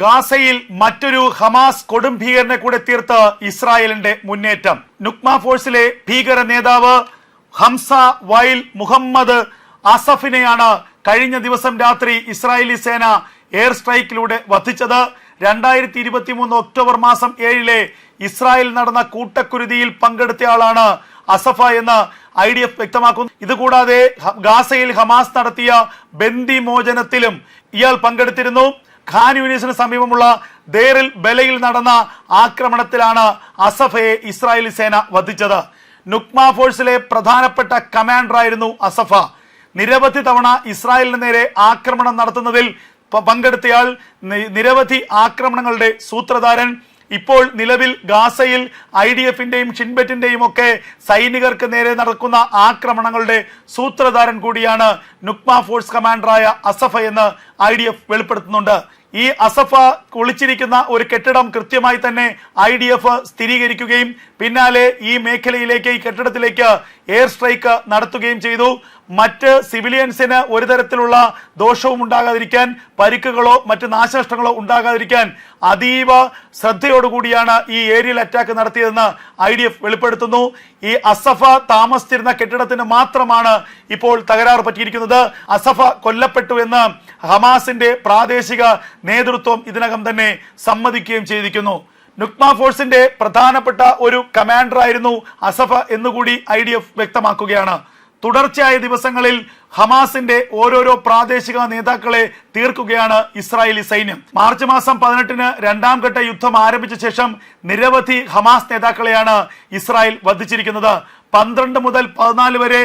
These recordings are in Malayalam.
ഗാസയിൽ മറ്റൊരു ഹമാസ് കൊടും ഭീകരനെ കൂടെ തീർത്ത് ഇസ്രായേലിന്റെ മുന്നേറ്റം. നുക്മ ഫോഴ്സിലെ ഭീകര നേതാവ് ഹംസ വൈൽ മുഹമ്മദ് അസഫിനെയാണ് കഴിഞ്ഞ ദിവസം രാത്രി ഇസ്രായേലി സേന എയർ സ്ട്രൈക്കിലൂടെ വധിച്ചത്. രണ്ടായിരത്തി ഇരുപത്തി മൂന്ന് ഒക്ടോബർ മാസം ഏഴിലെ ഇസ്രായേൽ നടന്ന കൂട്ടക്കുരുതിയിൽ പങ്കെടുത്തയാളാണ് അസഫ എന്ന് ഐ ഡി എഫ് വ്യക്തമാക്കുന്നു. ഇതുകൂടാതെ ഗാസയിൽ ഹമാസ് നടത്തിയ ബന്ദി മോചനത്തിലും ഇയാൾ പങ്കെടുത്തിരുന്നു. ഖാൻ യൂണിസിന് സമീപമുള്ള ദേറിൽ ബലയിൽ നടന്ന ആക്രമണത്തിലാണ് അസഫയെ ഇസ്രായേലി സേന വധിച്ചത്. നുക്മ ഫോഴ്സിലെ പ്രധാനപ്പെട്ട കമാൻഡറായിരുന്നു അസഫ. നിരവധി തവണ ഇസ്രായേലിന് നേരെ ആക്രമണം നടത്തുന്നതിൽ പങ്കെടുത്തയാൾ നിരവധി ആക്രമണങ്ങളുടെ സൂത്രധാരൻ. ഇപ്പോൾ നിലവിൽ ഗാസയിൽ ഐ ഡി എഫിന്റെയും ഷിൻബെറ്റിന്റെയും ഒക്കെ സൈനികർക്ക് നേരെ നടക്കുന്ന ആക്രമണങ്ങളുടെ സൂത്രധാരൻ കൂടിയാണ് നുക്മ ഫോഴ്സ് കമാൻഡറായ അസഫ എന്ന് ഐ ഡി എഫ് വെളിപ്പെടുത്തുന്നുണ്ട്. ഈ അസഫ ഒളിച്ചിരിക്കുന്ന ഒരു കെട്ടിടം കൃത്യമായി തന്നെ ഐ ഡി എഫ് സ്ഥിരീകരിക്കുകയും പിന്നാലെ ഈ മേഖലയിലേക്ക് ഈ കെട്ടിടത്തിലേക്ക് എയർ സ്ട്രൈക്ക് നടത്തുകയും ചെയ്തു. മറ്റ് സിവിലിയൻസിന് ഒരു തരത്തിലുള്ള ദോഷവും ഉണ്ടാകാതിരിക്കാൻ പരിക്കുകളോ മറ്റ് നാശനഷ്ടങ്ങളോ ഉണ്ടാകാതിരിക്കാൻ അതീവ ശ്രദ്ധയോടുകൂടിയാണ് ഈ ഏരിയൽ അറ്റാക്ക് നടത്തിയതെന്ന് ഐ ഡി എഫ് വെളിപ്പെടുത്തുന്നു. ഈ അസഫ താമസിച്ചിരുന്ന കെട്ടിടത്തിന് മാത്രമാണ് ഇപ്പോൾ തകരാറ് പറ്റിയിരിക്കുന്നത്. അസഫ കൊല്ലപ്പെട്ടു എന്ന് ഹമാസിന്റെ പ്രാദേശിക നേതൃത്വം ഇതിനകം തന്നെ സമ്മതിക്കുകയും ചെയ്തിരിക്കുന്നു. നുക്മ ഫോഴ്സിന്റെ പ്രധാനപ്പെട്ട ഒരു കമാൻഡർ ആയിരുന്നു അസഫ എന്നുകൂടി ഐ ഡി എഫ് വ്യക്തമാക്കുകയാണ്. തുടർച്ചയായ ദിവസങ്ങളിൽ ഹമാസിന്റെ ഓരോരോ പ്രാദേശിക നേതാക്കളെ തീർക്കുകയാണ് ഇസ്രായേലി സൈന്യം. മാർച്ച് മാസം പതിനെട്ടിന് രണ്ടാം ഘട്ട യുദ്ധം ആരംഭിച്ച ശേഷം നിരവധി ഹമാസ് നേതാക്കളെയാണ് ഇസ്രായേൽ വധിച്ചിരിക്കുന്നത്. പന്ത്രണ്ട് മുതൽ പതിനാല് വരെ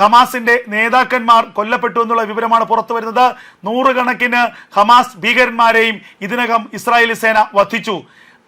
ഹമാസിന്റെ നേതാക്കന്മാർ കൊല്ലപ്പെട്ടു എന്നുള്ള വിവരമാണ് പുറത്തു വരുന്നത്. നൂറുകണക്കിന് ഹമാസ് ഭീകരന്മാരെയും ഇതിനകം ഇസ്രായേലി സേന വധിച്ചു.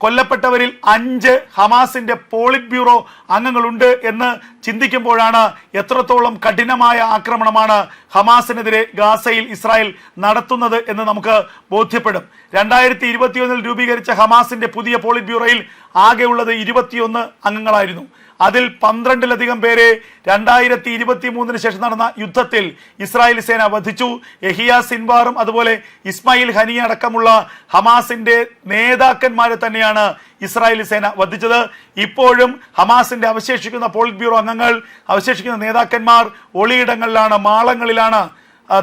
കൊല്ലപ്പെട്ടവരിൽ അഞ്ച് ഹമാസിന്റെ പോളിറ്റ് ബ്യൂറോ അംഗങ്ങളുണ്ട് എന്ന് ചിന്തിക്കുമ്പോഴാണ് എത്രത്തോളം കഠിനമായ ആക്രമണമാണ് ഹമാസിനെതിരെ ഗാസയിൽ ഇസ്രായേൽ നടത്തുന്നത് എന്ന് നമുക്ക് ബോധ്യപ്പെടും. രണ്ടായിരത്തി ഇരുപത്തിയൊന്നിൽ രൂപീകരിച്ച ഹമാസിന്റെ പുതിയ പോളിറ്റ് ബ്യൂറോയിൽ ആകെയുള്ളത് ഇരുപത്തിയൊന്ന് അംഗങ്ങളായിരുന്നു. അതിൽ പന്ത്രണ്ടിലധികം പേരെ രണ്ടായിരത്തി ഇരുപത്തി മൂന്നിന് ശേഷം നടന്ന യുദ്ധത്തിൽ ഇസ്രായേൽ സേന വധിച്ചു. യഹിയ സിൻവാറും അതുപോലെ ഇസ്മായിൽ ഹനിയ അടക്കമുള്ള ഹമാസിന്റെ നേതാക്കന്മാരെ തന്നെയാണ് ഇസ്രായേൽ സേന വധിച്ചത്. ഇപ്പോഴും ഹമാസിന്റെ അവശേഷിക്കുന്ന പോളിറ്റ് ബ്യൂറോ അംഗങ്ങൾ അവശേഷിക്കുന്ന നേതാക്കന്മാർ ഒളിയിടങ്ങളിലാണ് മാളങ്ങളിലാണ്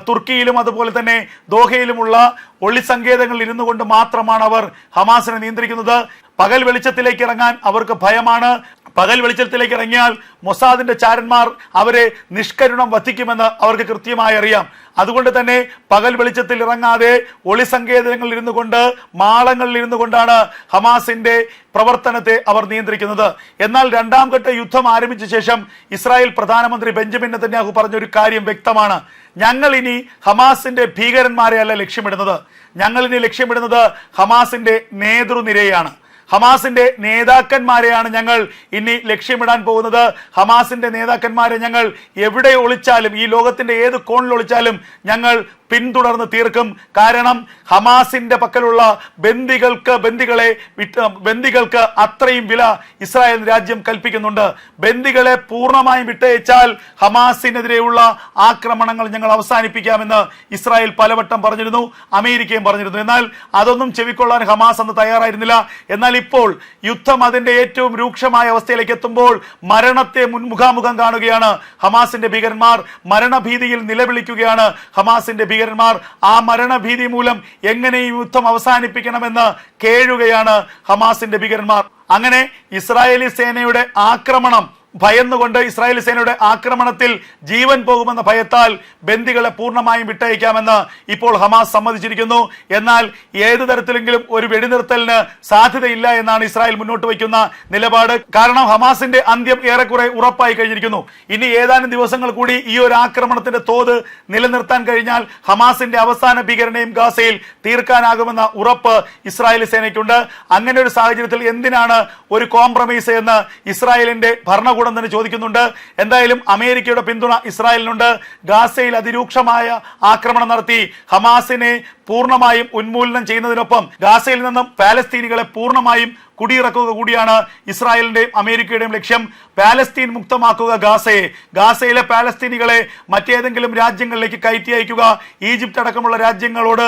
തുർക്കിയിലും അതുപോലെ തന്നെ ദോഹയിലുമുള്ള ഒളി സങ്കേതങ്ങളിൽ ഇരുന്നു കൊണ്ട് മാത്രമാണ് അവർ ഹമാസിനെ നിയന്ത്രിക്കുന്നത്. പകൽ വെളിച്ചത്തിലേക്ക് ഇറങ്ങാൻ അവർക്ക് ഭയമാണ്. പകൽ വെളിച്ചത്തിലേക്ക് ഇറങ്ങിയാൽ മൊസാദിന്റെ ചാരന്മാർ അവരെ നിഷ്കരുണം വധിക്കുമെന്ന് അവർക്ക് കൃത്യമായി അറിയാം. അതുകൊണ്ട് തന്നെ പകൽ വെളിച്ചത്തിൽ ഇറങ്ങാതെ ഒളി സങ്കേതങ്ങളിൽ ഇരുന്നു കൊണ്ട് മാളങ്ങളിൽ ഇരുന്നു കൊണ്ടാണ് ഹമാസിന്റെ പ്രവർത്തനത്തെ അവർ നിയന്ത്രിക്കുന്നത്. എന്നാൽ രണ്ടാം ഘട്ട യുദ്ധം ആരംഭിച്ച ശേഷം ഇസ്രായേൽ പ്രധാനമന്ത്രി ബെഞ്ചമിൻ നെതന്യാഹു പറഞ്ഞൊരു കാര്യം വ്യക്തമാണ്. ഞങ്ങൾ ഇനി ഹമാസിന്റെ ഭീകരന്മാരെ അല്ല ലക്ഷ്യമിടുന്നത്. ഞങ്ങൾ ഇനി ലക്ഷ്യമിടുന്നത് ഹമാസിന്റെ നേതൃനിരയാണ്. ഹമാസിന്റെ നേതാക്കന്മാരെയാണ് ഞങ്ങൾ ഇനി ലക്ഷ്യമിടാൻ പോകുന്നത്. ഹമാസിന്റെ നേതാക്കന്മാരെ ഞങ്ങൾ എവിടെ ഒളിച്ചാലും ഈ ലോകത്തിന്റെ ഏത് കോണിൽ ഒളിച്ചാലും ഞങ്ങൾ പിന്തുടർന്ന് തീർക്കും. കാരണം ഹമാസിന്റെ പക്കലുള്ള ബന്ദികൾക്ക് ബന്ദികളെ ബന്ദികൾക്ക് അത്രയും വില ഇസ്രായേൽ രാജ്യം കൽപ്പിക്കുന്നുണ്ട്. ബന്ദികളെ പൂർണമായും വിട്ടയച്ചാൽ ഹമാസിനെതിരെയുള്ള ആക്രമണങ്ങൾ ഞങ്ങൾ അവസാനിപ്പിക്കാമെന്ന് ഇസ്രായേൽ പലവട്ടം പറഞ്ഞിരുന്നു അമേരിക്കയും പറഞ്ഞിരുന്നു. എന്നാൽ അതൊന്നും ചെവിക്കൊള്ളാൻ ഹമാസ് അന്ന് തയ്യാറായിരുന്നില്ല. എന്നാൽ ഇപ്പോൾ യുദ്ധം അതിന്റെ ഏറ്റവും രൂക്ഷമായ അവസ്ഥയിലേക്ക് എത്തുമ്പോൾ മരണത്തെ മുൻമുഖാമുഖം കാണുകയാണ് ഹമാസിന്റെ ഭീകരന്മാർ. മരണഭീതിയിൽ നിലവിളിക്കുകയാണ് ഹമാസിന്റെ ഭീകരന്മാർ ആ മരണഭീതി മൂലം എങ്ങനെ ഈ യുദ്ധം അവസാനിപ്പിക്കണമെന്ന് കേഴുകയാണ് ഹമാസിന്റെ ഭീകരന്മാർ. അങ്ങനെ ഇസ്രായേലി സേനയുടെ ആക്രമണം ഭയന്നുകൊണ്ട് ഇസ്രായേൽ സേനയുടെ ആക്രമണത്തിൽ ജീവൻ പോകുമെന്ന ഭയത്താൽ ബന്ദികളെ പൂർണമായും വിട്ടയക്കാമെന്ന് ഇപ്പോൾ ഹമാസ് സമ്മതിച്ചിരിക്കുന്നു. എന്നാൽ ഏത് തരത്തിലെങ്കിലും ഒരു വെടിനിർത്തലിന് സാധ്യതയില്ല എന്നാണ് ഇസ്രായേൽ മുന്നോട്ട് വയ്ക്കുന്ന നിലപാട്. കാരണം ഹമാസിന്റെ അന്ത്യം ഏറെക്കുറെ ഉറപ്പായി കഴിഞ്ഞിരിക്കുന്നു. ഇനി ഏതാനും ദിവസങ്ങൾ കൂടി ഈ ഒരു ആക്രമണത്തിന്റെ തോത് നിലനിർത്താൻ കഴിഞ്ഞാൽ ഹമാസിന്റെ അവസാന ഭീകരനെയും ഗാസയിൽ തീർക്കാനാകുമെന്ന ഉറപ്പ് ഇസ്രായേൽ സേനയ്ക്കുണ്ട്. അങ്ങനെ ഒരു സാഹചര്യത്തിൽ എന്തിനാണ് ഒരു കോംപ്രമൈസ് എന്ന് ഇസ്രായേലിന്റെ ഭരണകൂടം തന്നെ ചോദിക്കുന്നുണ്ട്. എന്തായാലും അമേരിക്കയുടെ പിന്തുണ ഇസ്രായേലിനുണ്ട്. ഗാസയിൽ അതിരൂക്ഷമായ ആക്രമണം നടത്തി. ഹമാസിനെ പൂർണമായും ഉന്മൂലനം ചെയ്യുന്നതിനൊപ്പം ഗാസയിൽ നിന്നും പാലസ്തീനികളെ പൂർണമായും കുടിയിറക്കുക കൂടിയാണ് ഇസ്രായേലിന്റെയും അമേരിക്കയുടെയും ലക്ഷ്യം. പാലസ്തീൻ മുക്തമാക്കുക ഗാസയെ. ഗാസയിലെ പാലസ്തീനികളെ മറ്റേതെങ്കിലും രാജ്യങ്ങളിലേക്ക് കയറ്റി അയക്കുക. ഈജിപ്ത് അടക്കമുള്ള രാജ്യങ്ങളോട്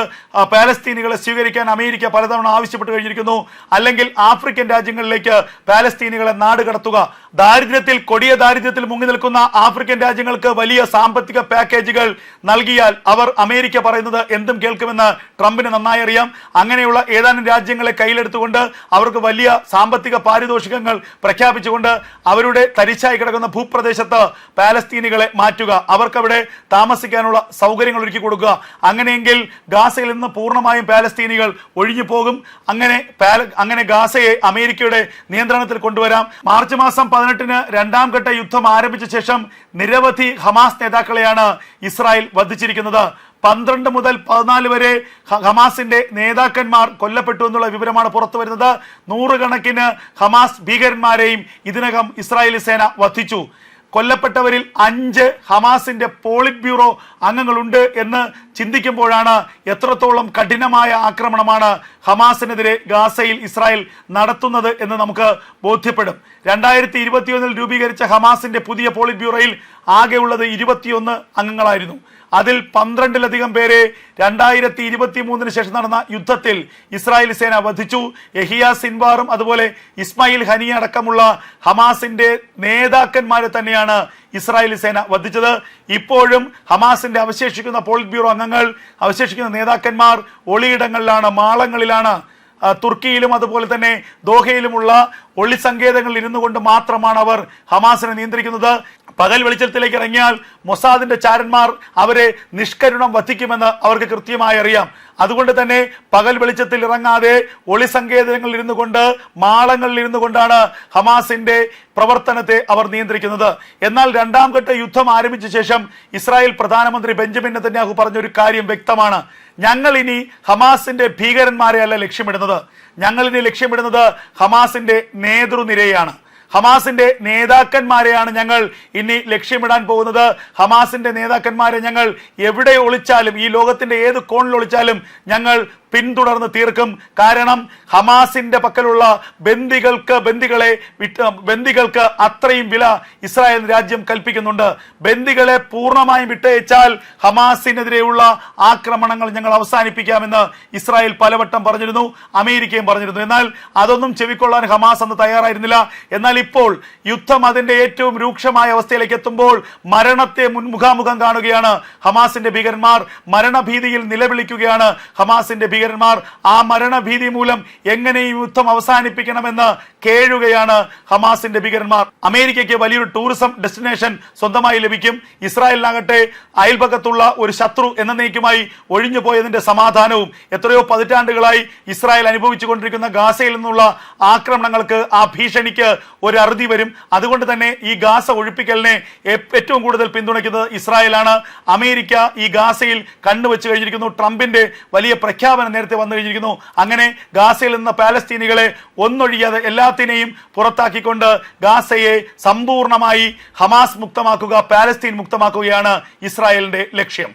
പാലസ്തീനികളെ സ്വീകരിക്കാൻ അമേരിക്ക പലതവണ ആവശ്യപ്പെട്ട് കഴിഞ്ഞിരിക്കുന്നു. അല്ലെങ്കിൽ ആഫ്രിക്കൻ രാജ്യങ്ങളിലേക്ക് പാലസ്തീനികളെ നാട് കടത്തുക. ദാരിദ്ര്യത്തിൽ കൊടിയ ദാരിദ്ര്യത്തിൽ മുങ്ങി നിൽക്കുന്ന ആഫ്രിക്കൻ രാജ്യങ്ങൾക്ക് വലിയ സാമ്പത്തിക പാക്കേജുകൾ നൽകിയാൽ അവർ അമേരിക്ക പറയുന്നത് എന്തും കേൾക്കുമെന്ന് ട്രംപിന് നന്നായി അറിയാം. അങ്ങനെയുള്ള ഏതാനും രാജ്യങ്ങളെ കയ്യിലെടുത്തുകൊണ്ട് അവർക്ക് വലിയ സാമ്പത്തിക പാരിതോഷികങ്ങൾ പ്രഖ്യാപിച്ചുകൊണ്ട് അവരുടെ തരിച്ചായി കിടക്കുന്ന ഭൂപ്രദേശത്ത് പാലസ്തീനികളെ മാറ്റുക. അവർക്കവിടെ താമസിക്കാനുള്ള സൗകര്യങ്ങൾ ഒരുക്കി കൊടുക്കുക. അങ്ങനെയെങ്കിൽ ഗാസയിൽ നിന്ന് പൂർണമായും പാലസ്തീനികൾ ഒഴിഞ്ഞു പോകും അങ്ങനെ അങ്ങനെ ഗാസയെ അമേരിക്കയുടെ നിയന്ത്രണത്തിൽ കൊണ്ടുവരാം. മാർച്ച് മാസം പതിനെട്ടിന് രണ്ടാം ഘട്ട യുദ്ധം ആരംഭിച്ച ശേഷം നിരവധി ഹമാസ് നേതാക്കളെയാണ് ഇസ്രായേൽ വധിച്ചിരിക്കുന്നത്. പന്ത്രണ്ട് മുതൽ പതിനാല് വരെ ഹമാസിന്റെ നേതാക്കന്മാർ കൊല്ലപ്പെട്ടു എന്നുള്ള വിവരമാണ് പുറത്തു വരുന്നത്. നൂറുകണക്കിന് ഹമാസ് ഭീകരന്മാരെയും ഇതിനകം ഇസ്രായേലി സേന വധിച്ചു. കൊല്ലപ്പെട്ടവരിൽ അഞ്ച് ഹമാസിന്റെ പോളിറ്റ് ബ്യൂറോ അംഗങ്ങളുണ്ട് എന്ന് ചിന്തിക്കുമ്പോഴാണ് എത്രത്തോളം കഠിനമായ ആക്രമണമാണ് ഹമാസിനെതിരെ ഗാസയിൽ ഇസ്രായേൽ നടത്തുന്നത് എന്ന് നമുക്ക് ബോധ്യപ്പെടും. രണ്ടായിരത്തി ഇരുപത്തിയൊന്നിൽ രൂപീകരിച്ച ഹമാസിന്റെ പുതിയ പോളിറ്റ് ബ്യൂറോയിൽ ആകെയുള്ളത് ഇരുപത്തിയൊന്ന് അംഗങ്ങളായിരുന്നു. അതിൽ പന്ത്രണ്ടിലധികം പേരെ രണ്ടായിരത്തി ഇരുപത്തി മൂന്നിന് ശേഷം നടന്ന യുദ്ധത്തിൽ ഇസ്രായേൽ സേന വധിച്ചു. യഹിയ സിൻവാറും അതുപോലെ ഇസ്മായിൽ ഹനിയ അടക്കമുള്ള ഹമാസിന്റെ നേതാക്കന്മാരെ തന്നെയാണ് ഇസ്രായേൽ സേന വധിച്ചത്. ഇപ്പോഴും ഹമാസിന്റെ അവശേഷിക്കുന്ന പോളിറ്റ് ബ്യൂറോ അംഗങ്ങൾ അവശേഷിക്കുന്ന നേതാക്കന്മാർ ഒളിയിടങ്ങളിലാണ് മാളങ്ങളിലാണ് തുർക്കിയിലും അതുപോലെ തന്നെ ദോഹയിലുമുള്ള ഒളി സങ്കേതങ്ങളിൽ ഇരുന്നു കൊണ്ട് മാത്രമാണ് അവർ ഹമാസിനെ നിയന്ത്രിക്കുന്നത്. പകൽ വെളിച്ചത്തിലേക്ക് ഇറങ്ങിയാൽ മൊസാദിന്റെ ചാരന്മാർ അവരെ നിഷ്കരുണം വധിക്കുമെന്ന് അവർക്ക് കൃത്യമായി അറിയാം. അതുകൊണ്ട് തന്നെ പകൽ വെളിച്ചത്തിൽ ഇറങ്ങാതെ ഒളി സങ്കേതങ്ങളിൽ ഇരുന്നു കൊണ്ട് മാളങ്ങളിൽ ഇരുന്നു കൊണ്ടാണ് ഹമാസിന്റെ പ്രവർത്തനത്തെ അവർ നിയന്ത്രിക്കുന്നത്. എന്നാൽ രണ്ടാം ഘട്ട യുദ്ധം ആരംഭിച്ച ശേഷം ഇസ്രായേൽ പ്രധാനമന്ത്രി ബെഞ്ചമിൻ നെതന്യാഹു പറഞ്ഞൊരു കാര്യം വ്യക്തമാണ്. ഞങ്ങൾ ഇനി ഹമാസിന്റെ ഭീകരന്മാരെ അല്ല ലക്ഷ്യമിടുന്നത്. ഞങ്ങൾ ഇനി ലക്ഷ്യമിടുന്നത് ഹമാസിന്റെ നേതൃനിരയാണ്. ഹമാസിന്റെ നേതാക്കന്മാരെയാണ് ഞങ്ങൾ ഇനി ലക്ഷ്യമിടാൻ പോകുന്നത്. ഹമാസിന്റെ നേതാക്കന്മാരെ ഞങ്ങൾ എവിടെ ഒളിച്ചാലും ഈ ലോകത്തിന്റെ ഏത് കോണിൽ ഒളിച്ചാലും ഞങ്ങൾ പിന്തുടർന്ന് തീർക്കും. കാരണം ഹമാസിന്റെ പക്കലുള്ള ബന്ദികൾക്ക് ബന്ദികളെ വിട്ട് ബന്ദികൾക്ക് അത്രയും വില ഇസ്രായേൽ രാജ്യം കൽപ്പിക്കുന്നുണ്ട്. ബന്ദികളെ പൂർണമായും വിട്ടയച്ചാൽ ഹമാസിനെതിരെയുള്ള ആക്രമണങ്ങൾ ഞങ്ങൾ അവസാനിപ്പിക്കാമെന്ന് ഇസ്രായേൽ പലവട്ടം പറഞ്ഞിരുന്നു അമേരിക്കയും പറഞ്ഞിരുന്നു. എന്നാൽ അതൊന്നും ചെവിക്കൊള്ളാൻ ഹമാസ് അന്ന് തയ്യാറായിരുന്നില്ല. എന്നാൽ ഇപ്പോൾ യുദ്ധം അതിന്റെ ഏറ്റവും രൂക്ഷമായ അവസ്ഥയിലേക്ക് എത്തുമ്പോൾ മരണത്തെ മുൻ മുഖാമുഖം കാണുകയാണ് ഹമാസിന്റെ ഭീകരന്മാർ. മരണഭീതിയിൽ നിലവിളിക്കുകയാണ് ഹമാസിന്റെ ഭീകരന്മാർ ആ മരണഭീതി മൂലം എങ്ങനെ ഈ യുദ്ധം അവസാനിപ്പിക്കണമെന്ന് കേഴുകയാണ് ഹമാസിന്റെ ഭീകരന്മാർ. അമേരിക്കയ്ക്ക് വലിയൊരു ടൂറിസം ഡെസ്റ്റിനേഷൻ സ്വന്തമായി ലഭിക്കും. ഇസ്രായേലിനാകട്ടെ അയൽപക്കത്തുള്ള ഒരു ശത്രു എന്നേക്കുമായി ഒഴിഞ്ഞു പോയതിന്റെ സമാധാനവും എത്രയോ പതിറ്റാണ്ടുകളായി ഇസ്രായേൽ അനുഭവിച്ചു കൊണ്ടിരിക്കുന്ന ഗാസയിൽ നിന്നുള്ള ആക്രമണങ്ങൾക്ക് ആ ഭീഷണിക്ക് ഒരു അറുതി വരും. അതുകൊണ്ട് തന്നെ ഈ ഗാസ ഒഴിപ്പിക്കലിനെ ഏറ്റവും കൂടുതൽ പിന്തുണയ്ക്കുന്നത് ഇസ്രായേലാണ്. അമേരിക്ക ഈ ഗാസയിൽ കണ്ണുവച്ച് കഴിഞ്ഞിരിക്കുന്നു. ട്രംപിന്റെ വലിയ പ്രഖ്യാപനം നേരത്തെ വന്നു കഴിഞ്ഞിരിക്കുന്നു. അങ്ങനെ ഗാസയിൽ നിന്ന് പാലസ്തീനികളെ ഒന്നൊഴിയാതെ എല്ലാത്തിനെയും പുറത്താക്കിക്കൊണ്ട് ഗാസയെ സമ്പൂർണമായി ഹമാസ് മുക്തമാക്കുക പാലസ്തീൻ മുക്തമാക്കുകയാണ് ഇസ്രായേലിന്റെ ലക്ഷ്യം.